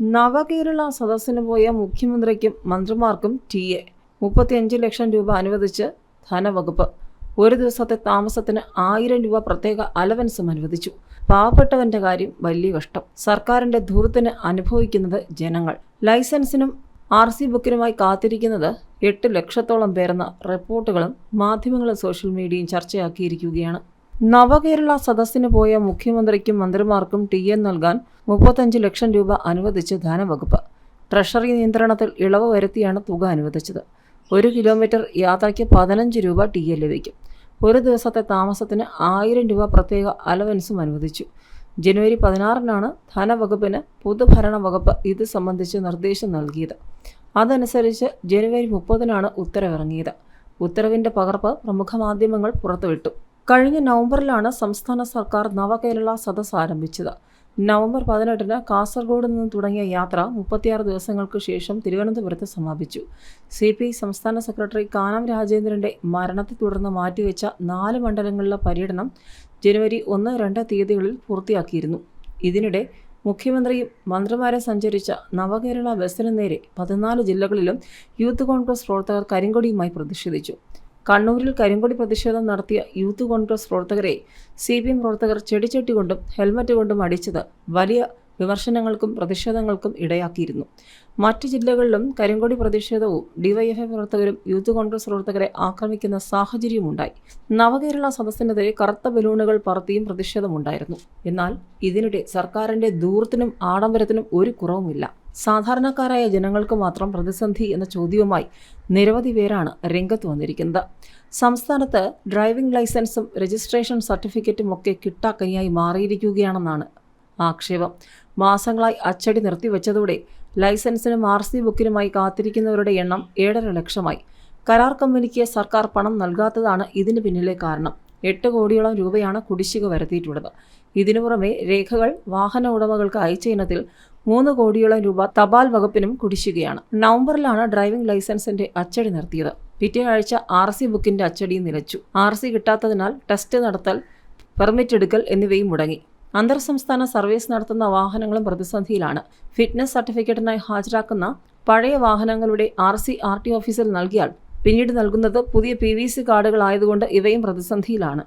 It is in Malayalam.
നവകേരള സദസ്സിന് പോയ മുഖ്യമന്ത്രിക്കും മന്ത്രിമാർക്കും ടി എ മുപ്പത്തിയഞ്ച് ലക്ഷം രൂപ അനുവദിച്ച് ധനവകുപ്പ്. ഒരു ദിവസത്തെ താമസത്തിന് ആയിരം രൂപ പ്രത്യേക അലവൻസും അനുവദിച്ചു. പാവപ്പെട്ടവന്റെ കാര്യം വലിയ കഷ്ടം. സർക്കാരിന്റെ ധൂർത്തിന് അനുഭവിക്കുന്നത് ജനങ്ങൾ. ലൈസൻസിനും ആർ സി ബുക്കിനുമായി കാത്തിരിക്കുന്നത് എട്ട് ലക്ഷത്തോളം പേരെന്ന റിപ്പോർട്ടുകളും മാധ്യമങ്ങളും സോഷ്യൽ മീഡിയയും ചർച്ചയാക്കിയിരിക്കുകയാണ്. നവകേരള സദസ്സിന് പോയ മുഖ്യമന്ത്രിക്കും മന്ത്രിമാർക്കും ടി എൻ നൽകാൻ മുപ്പത്തഞ്ച് ലക്ഷം രൂപ അനുവദിച്ച് ധനവകുപ്പ്. ട്രഷറി നിയന്ത്രണത്തിൽ ഇളവ് വരുത്തിയാണ് തുക അനുവദിച്ചത്. ഒരു കിലോമീറ്റർ യാത്രയ്ക്ക് പതിനഞ്ച് രൂപ ടി എ ലഭിക്കും. ഒരു ദിവസത്തെ താമസത്തിന് ആയിരം രൂപ പ്രത്യേക അലവൻസും അനുവദിച്ചു. ജനുവരി പതിനാറിനാണ് ധനവകുപ്പിന് പൊതുഭരണ വകുപ്പ് ഇത് സംബന്ധിച്ച് നിർദ്ദേശം നൽകിയത്. അതനുസരിച്ച് ജനുവരി മുപ്പതിനാണ് ഉത്തരവിറങ്ങിയത്. ഉത്തരവിന്റെ പകർപ്പ് പ്രമുഖ മാധ്യമങ്ങൾ പുറത്തുവിട്ടു. കഴിഞ്ഞ നവംബറിലാണ് സംസ്ഥാന സർക്കാർ നവകേരള സദസ് ആരംഭിച്ചത്. നവംബർ പതിനെട്ടിന് കാസർഗോഡ് നിന്ന് തുടങ്ങിയ യാത്ര മുപ്പത്തിയാറ് ദിവസങ്ങൾക്ക് ശേഷം തിരുവനന്തപുരത്ത് സമാപിച്ചു. സി പി ഐ സംസ്ഥാന സെക്രട്ടറി കാനം രാജേന്ദ്രന്റെ മരണത്തെ തുടർന്ന് മാറ്റിവെച്ച നാല് മണ്ഡലങ്ങളിലെ പര്യടനം ജനുവരി ഒന്ന് രണ്ട് തീയതികളിൽ പൂർത്തിയാക്കിയിരുന്നു. ഇതിനിടെ മുഖ്യമന്ത്രിയും മന്ത്രിമാരെ സഞ്ചരിച്ച നവകേരള ബസ്സിന് നേരെ പതിനാല് ജില്ലകളിലും യൂത്ത് കോൺഗ്രസ് പ്രവർത്തകർ കരിങ്കൊടിയുമായി പ്രതിഷേധിച്ചു. കണ്ണൂരിൽ കരിങ്കൊടി പ്രതിഷേധം നടത്തിയ യൂത്ത് കോൺഗ്രസ് പ്രവർത്തകരെ സി പി എം പ്രവർത്തകർ ചെടിച്ചട്ടി കൊണ്ടും ഹെൽമറ്റ് കൊണ്ടും അടിച്ചത് വലിയ വിമർശനങ്ങൾക്കും പ്രതിഷേധങ്ങൾക്കും ഇടയാക്കിയിരുന്നു. മറ്റ് ജില്ലകളിലും കരിങ്കൊടി പ്രതിഷേധവും ഡിവൈഎഫ്ഐ പ്രവർത്തകരും യൂത്ത് കോൺഗ്രസ് പ്രവർത്തകരെ ആക്രമിക്കുന്ന സാഹചര്യമുണ്ടായി നവകേരള സദസ്സിനെതിരെ കറുത്ത ബലൂണുകൾ പറത്തിയും പ്രതിഷേധമുണ്ടായിരുന്നു. എന്നാൽ ഇതിനിടെ സർക്കാരിന്റെ ദൂരത്തിനും ആഡംബരത്തിനും ഒരു കുറവുമില്ല. സാധാരണക്കാരായ ജനങ്ങൾക്ക് മാത്രം പ്രതിസന്ധി എന്ന ചോദ്യവുമായി നിരവധി പേരാണ് രംഗത്ത് വന്നിരിക്കുന്നത്. സംസ്ഥാനത്ത് ഡ്രൈവിംഗ് ലൈസൻസും രജിസ്ട്രേഷൻ സർട്ടിഫിക്കറ്റും ഒക്കെ കിട്ടാക്കനിയായി മാറിയിരിക്കുകയാണെന്നാണ് ആക്ഷേപം. മാസങ്ങളായി അച്ചടി നിർത്തിവെച്ചതോടെ ലൈസൻസിനും ആർ സി ബുക്കിനുമായി കാത്തിരിക്കുന്നവരുടെ എണ്ണം ഏഴര ലക്ഷമായി. കരാർ കമ്പനിക്ക് സർക്കാർ പണം നൽകാത്തതാണ് ഇതിന് പിന്നിലെ കാരണം. എട്ട് കോടിയോളം രൂപയാണ് കുടിശ്ശിക വരുത്തിയിട്ടുള്ളത്. ഇതിനു പുറമെ രേഖകൾ വാഹന ഉടമകൾക്ക് അയച്ച ഇനത്തിൽ മൂന്ന് കോടിയോളം രൂപ തപാൽ വകുപ്പിനും കുടിശ്ശികയാണ്. നവംബറിലാണ് ഡ്രൈവിംഗ് ലൈസൻസിന്റെ അച്ചടി നിർത്തിയത്. പിറ്റേ ആഴ്ച ആർ സി ബുക്കിന്റെ അച്ചടിയും നിലച്ചു. ആർ സി കിട്ടാത്തതിനാൽ ടെസ്റ്റ് നടത്തൽ പെർമിറ്റ് എടുക്കൽ എന്നിവയും മുടങ്ങി. അന്തർ സംസ്ഥാന സർവീസ് നടത്തുന്ന വാഹനങ്ങളും പ്രതിസന്ധിയിലാണ്. ഫിറ്റ്നസ് സർട്ടിഫിക്കറ്റിനായി ഹാജരാക്കുന്ന പഴയ വാഹനങ്ങളുടെ ആർ സി ആർ ടി ഓഫീസിൽ നൽകിയാൽ പിന്നീട് നൽകുന്നത് പുതിയ പി വി സി കാർഡുകളായതുകൊണ്ട് ഇവയും പ്രതിസന്ധിയിലാണ്.